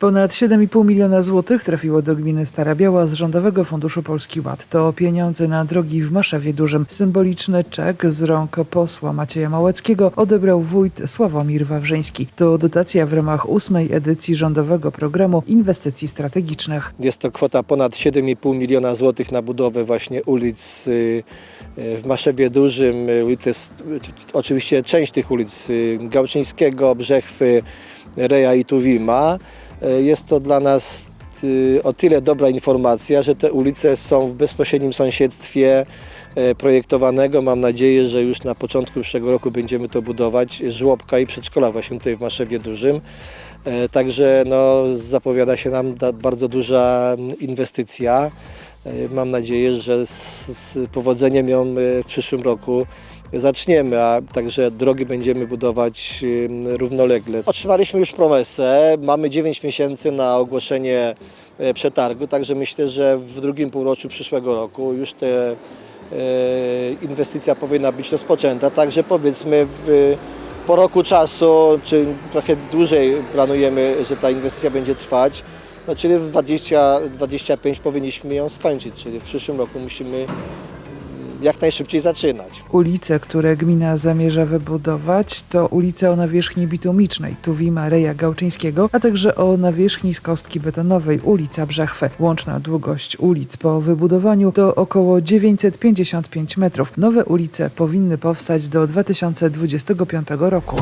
Ponad 7,5 miliona złotych trafiło do gminy Stara Biała z Rządowego Funduszu Polski Ład. To pieniądze na drogi w Maszewie Dużym. Symboliczny czek z rąk posła Macieja Małeckiego odebrał wójt Sławomir Wawrzyński. To dotacja w ramach ósmej edycji rządowego programu inwestycji strategicznych. Jest to kwota ponad 7,5 miliona złotych na budowę właśnie ulic y, y, w Maszewie Dużym. Y, To jest oczywiście część tych ulic Gałczyńskiego, Brzechwy, Reja i Tuwima. Y, Jest to dla nas y, o tyle dobra informacja, że te ulice są w bezpośrednim sąsiedztwie e, projektowanego. Mam nadzieję, że już na początku przyszłego roku będziemy to budować. Żłobka i przedszkola właśnie tutaj w Maszewie Dużym. E, Także no, zapowiada się nam bardzo duża inwestycja. E, Mam nadzieję, że z, powodzeniem ją e, w przyszłym roku zaczniemy, a także drogi będziemy budować równolegle. Otrzymaliśmy już promesę, mamy 9 miesięcy na ogłoszenie e, przetargu, także myślę, że w drugim półroczu przyszłego roku już te e, inwestycja powinna być rozpoczęta, także powiedzmy w, po roku czasu, czy trochę dłużej planujemy, że ta inwestycja będzie trwać, no, czyli w 2025 powinniśmy ją skończyć, czyli w przyszłym roku musimy jak najszybciej zaczynać. Ulice, które gmina zamierza wybudować, to ulice o nawierzchni bitumicznej Tuwima Reja Gałczyńskiego, a także o nawierzchni z kostki betonowej ulica Brzechwy. Łączna długość ulic po wybudowaniu to około 955 metrów. Nowe ulice powinny powstać do 2025 roku.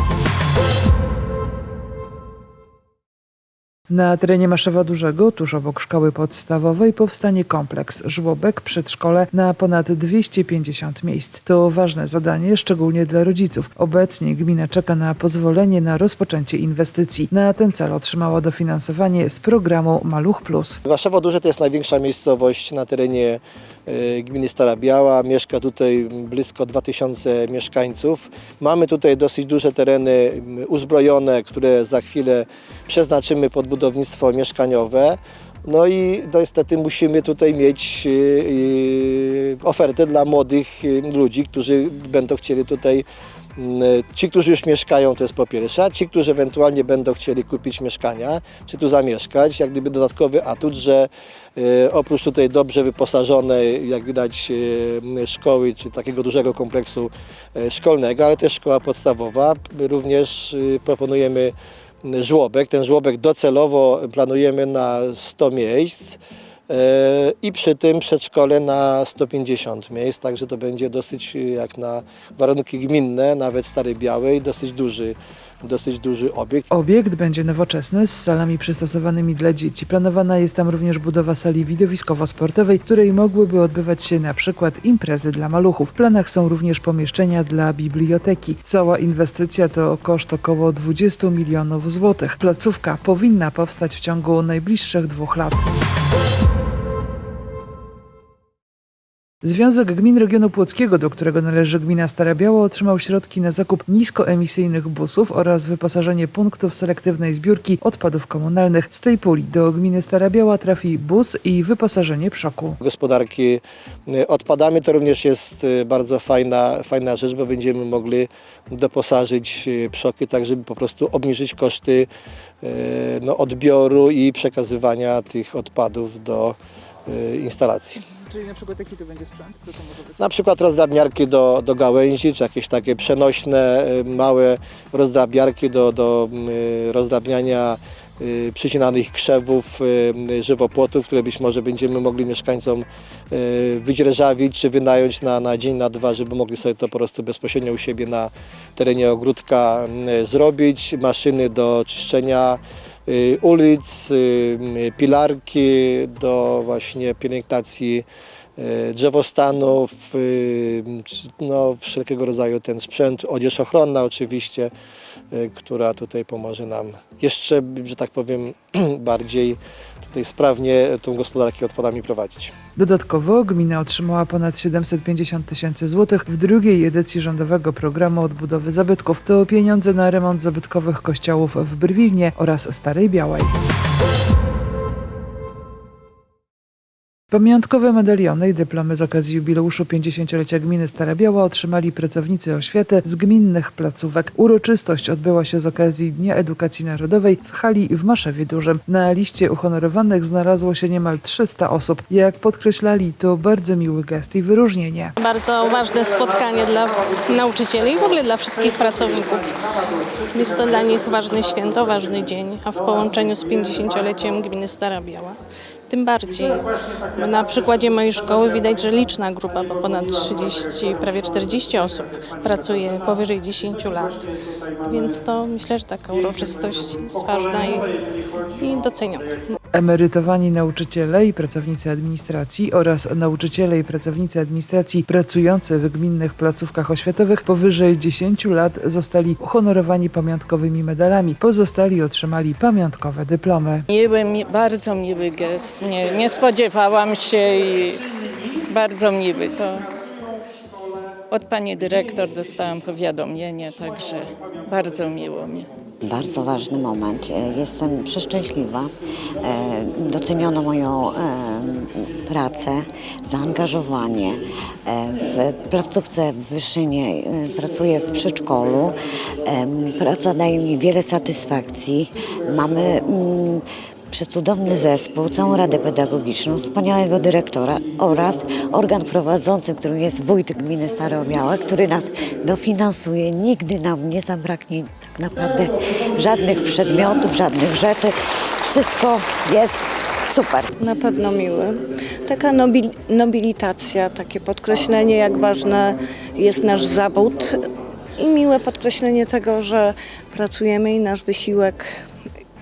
Na terenie Maszewa Dużego, tuż obok szkoły podstawowej, powstanie kompleks żłobek, przedszkole na ponad 250 miejsc. To ważne zadanie, szczególnie dla rodziców. Obecnie gmina czeka na pozwolenie na rozpoczęcie inwestycji. Na ten cel otrzymała dofinansowanie z programu Maluch Plus. Warszawa Duże to jest największa miejscowość na terenie e, gminy Stara Biała. Mieszka tutaj blisko 2000 mieszkańców. Mamy tutaj dosyć duże tereny uzbrojone, które za chwilę przeznaczymy pod budownictwo mieszkaniowe. No i no niestety musimy tutaj mieć e, e, ofertę dla młodych e, ludzi, którzy będą chcieli tutaj Mm, Ci, którzy już mieszkają, to jest po pierwsze, a ci, którzy ewentualnie będą chcieli kupić mieszkania, czy tu zamieszkać, jak gdyby dodatkowy atut, że oprócz tutaj dobrze wyposażonej, jak widać, szkoły, czy takiego dużego kompleksu szkolnego, ale też szkoła podstawowa, również proponujemy żłobek. Ten żłobek docelowo planujemy na 100 miejsc. E, i przy tym przedszkole na 150 miejsc, także to będzie dosyć jak na warunki gminne, nawet Starej Białej, dosyć duży, dosyć duży obiekt. Obiekt będzie nowoczesny z salami przystosowanymi dla dzieci. Planowana jest tam również budowa sali widowiskowo-sportowej, w której mogłyby odbywać się na przykład imprezy dla maluchów. W planach są również pomieszczenia dla biblioteki. Cała inwestycja to koszt około 20 milionów złotych. Placówka powinna powstać w ciągu najbliższych dwóch lat. Związek Gmin Regionu Płockiego, do którego należy gmina Stara Biała, otrzymał środki na zakup niskoemisyjnych busów oraz wyposażenie punktów selektywnej zbiórki odpadów komunalnych. Z tej puli do gminy Stara Biała trafi bus i wyposażenie przoku. Gospodarki y, odpadami to również jest y, bardzo fajna, fajna rzecz, bo będziemy mogli doposażyć y, przoki, tak żeby po prostu obniżyć koszty no, odbioru i przekazywania tych odpadów do instalacji. Czyli na przykład jaki to będzie sprzęt? Co to może być? Na przykład rozdrabniarki do, do gałęzi, czy jakieś takie przenośne, y, małe rozdrabniarki do, do y, rozdrabniania y, przycinanych krzewów, żywopłotów, które być może będziemy mogli mieszkańcom y, wydzierżawić, czy wynająć na, na dzień, na dwa, żeby mogli sobie to po prostu bezpośrednio u siebie na terenie ogródka zrobić. Maszyny do czyszczenia ulic, y, pilarki do właśnie pielęgnacji drzewostanów, y, czy- no, wszelkiego rodzaju ten sprzęt, odzież ochronna oczywiście, y, która tutaj pomoże nam jeszcze, że tak powiem, bardziej tutaj sprawnie tą gospodarkę odpadami prowadzić. Dodatkowo gmina otrzymała ponad 750 tysięcy złotych w drugiej edycji rządowego programu odbudowy zabytków. To pieniądze na remont zabytkowych kościołów w Brwilnie oraz Starej Białej. Pamiątkowe medaliony i dyplomy z okazji jubileuszu 50-lecia gminy Stara Biała otrzymali pracownicy oświaty z gminnych placówek. Uroczystość odbyła się z okazji Dnia Edukacji Narodowej w hali w Maszewie Dużym. Na liście uhonorowanych znalazło się niemal 300 osób. Jak podkreślali, to bardzo miły gest i wyróżnienie. Bardzo ważne spotkanie dla nauczycieli i w ogóle dla wszystkich pracowników. Jest to dla nich ważne święto, ważny dzień, a w połączeniu z 50-leciem gminy Stara Biała. Tym bardziej, bo na przykładzie mojej szkoły widać, że liczna grupa, bo ponad 30, prawie 40 osób pracuje powyżej 10 lat. Więc to myślę, że taka uroczystość jest ważna i, i doceniona. Emerytowani nauczyciele i pracownicy administracji oraz nauczyciele i pracownicy administracji pracujący w gminnych placówkach oświatowych powyżej 10 lat zostali uhonorowani pamiątkowymi medalami. Pozostali otrzymali pamiątkowe dyplomy. Miły, mi, bardzo miły gest. Nie, nie spodziewałam się i bardzo miły. To od pani dyrektor dostałam powiadomienie, także bardzo miło mi. Bardzo ważny moment. E, Jestem przeszczęśliwa. E, Doceniono moją e, pracę, zaangażowanie. W placówce w Wyszynie pracuję w przedszkolu. Praca daje mi wiele satysfakcji. Mamy mm, przecudowny zespół, całą Radę Pedagogiczną, wspaniałego dyrektora oraz organ prowadzący, którym jest wójt gminy Starobiałe, który nas dofinansuje. Nigdy nam nie zabraknie tak naprawdę żadnych przedmiotów, żadnych rzeczy. Wszystko jest super. Na pewno miły. Taka nobil, nobilitacja, takie podkreślenie, jak ważny jest nasz zawód i miłe podkreślenie tego, że pracujemy i nasz wysiłek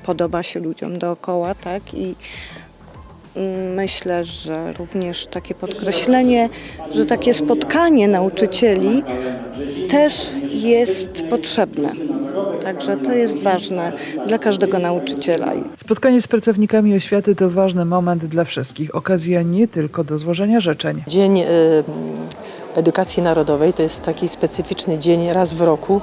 podoba się ludziom dookoła, tak? I myślę, że również takie podkreślenie, że takie spotkanie nauczycieli też jest potrzebne. Także to jest ważne dla każdego nauczyciela. Spotkanie z pracownikami oświaty to ważny moment dla wszystkich. Okazja nie tylko do złożenia życzeń. Dzień y, Edukacji Narodowej to jest taki specyficzny dzień raz w roku,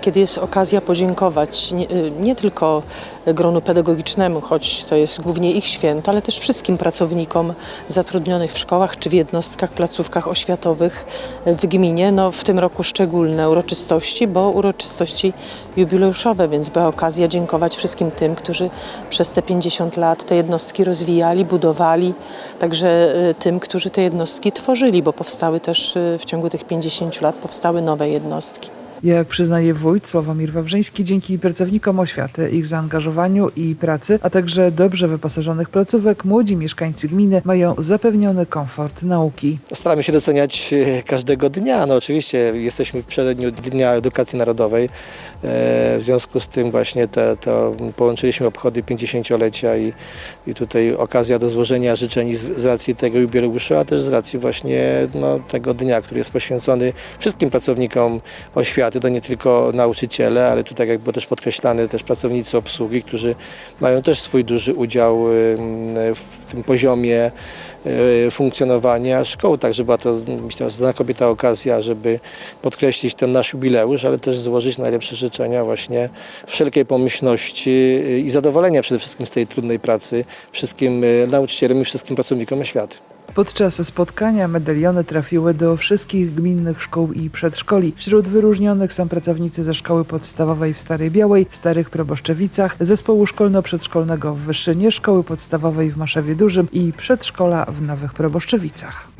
kiedy jest okazja podziękować nie, nie tylko gronu pedagogicznemu, choć to jest głównie ich święto, ale też wszystkim pracownikom zatrudnionych w szkołach czy w jednostkach, placówkach oświatowych w gminie. No, w tym roku szczególne uroczystości, bo uroczystości jubileuszowe, więc była okazja dziękować wszystkim tym, którzy przez te 50 lat te jednostki rozwijali, budowali, także y, tym, którzy te jednostki tworzyli, bo powstały też y, w ciągu tych 50 lat powstały nowe jednostki. Jak przyznaje wójt Sławomir Wawrzyński, dzięki pracownikom oświaty, ich zaangażowaniu i pracy, a także dobrze wyposażonych placówek, młodzi mieszkańcy gminy mają zapewniony komfort nauki. Staramy się doceniać e, każdego dnia. No oczywiście jesteśmy w przededniu Dnia Edukacji Narodowej. E, W związku z tym właśnie te, to połączyliśmy obchody 50-lecia i, i tutaj okazja do złożenia życzeń z racji tego jubileuszu, a też z racji właśnie no, tego dnia, który jest poświęcony wszystkim pracownikom oświaty. To nie tylko nauczyciele, ale tutaj jak było też podkreślane też pracownicy obsługi, którzy mają też swój duży udział w tym poziomie e, funkcjonowania szkół. Także była to myślę, znakomita okazja, żeby podkreślić ten nasz jubileusz, ale też złożyć najlepsze życzenia właśnie wszelkiej pomyślności e, i zadowolenia przede wszystkim z tej trudnej pracy wszystkim e, nauczycielom i wszystkim pracownikom oświaty. Podczas spotkania medaliony trafiły do wszystkich gminnych szkół i przedszkoli. Wśród wyróżnionych są pracownicy ze szkoły podstawowej w Starej Białej, w Starych Proboszczewicach, zespołu szkolno-przedszkolnego w Wyszynie, szkoły podstawowej w Maszewie Dużym i przedszkola w Nowych Proboszczewicach.